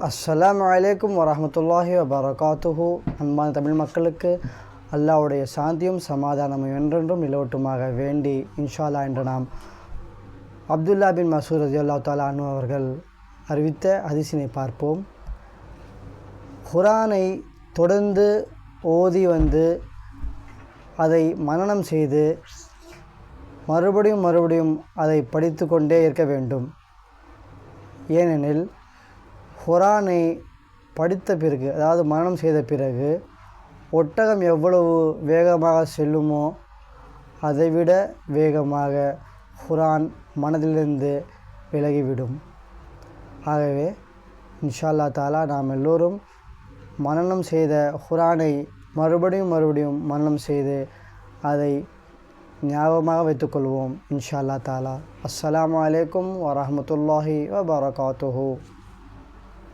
அஸ்ஸலாமு அலைக்கும் வரமத்துல்லாஹி வபரகாத்துஹு. அன்பான தமிழ் மக்களுக்கு அல்லாஹ்வுடைய சாந்தியும் சமாதானமும் என்றென்றும் நிலவட்டுமாக வேண்டி இன்ஷா அல்லாஹ் என்று நாம் அப்துல்லா பின் மசூர் ரஜி அல்லா தாலா அனு அவர்கள் அறிவித்த அதிசினை பார்ப்போம். குரானை தொடர்ந்து ஓதி வந்து அதை மனனம் செய்து மறுபடியும் மறுபடியும் அதை படித்து கொண்டே இருக்க வேண்டும். ஏனெனில் குரானை படித்த பிறகு அதாவது மரணம் செய்த பிறகு ஒட்டகம் எவ்வளவு வேகமாக செல்லுமோ அதைவிட வேகமாக குரான் மனதிலிருந்து விலகிவிடும். ஆகவே இன்ஷால்லா தாலா நாம் எல்லோரும் மரணம் செய்த குரானை மறுபடியும் மறுபடியும் மரணம் செய்து அதை ஞாபகமாக வைத்துக்கொள்வோம் இன்ஷா அல்லா தாலா. அஸ்லாம் வலைக்கம் வரமத்துல்லாஹி வபரகாத்துஹூ.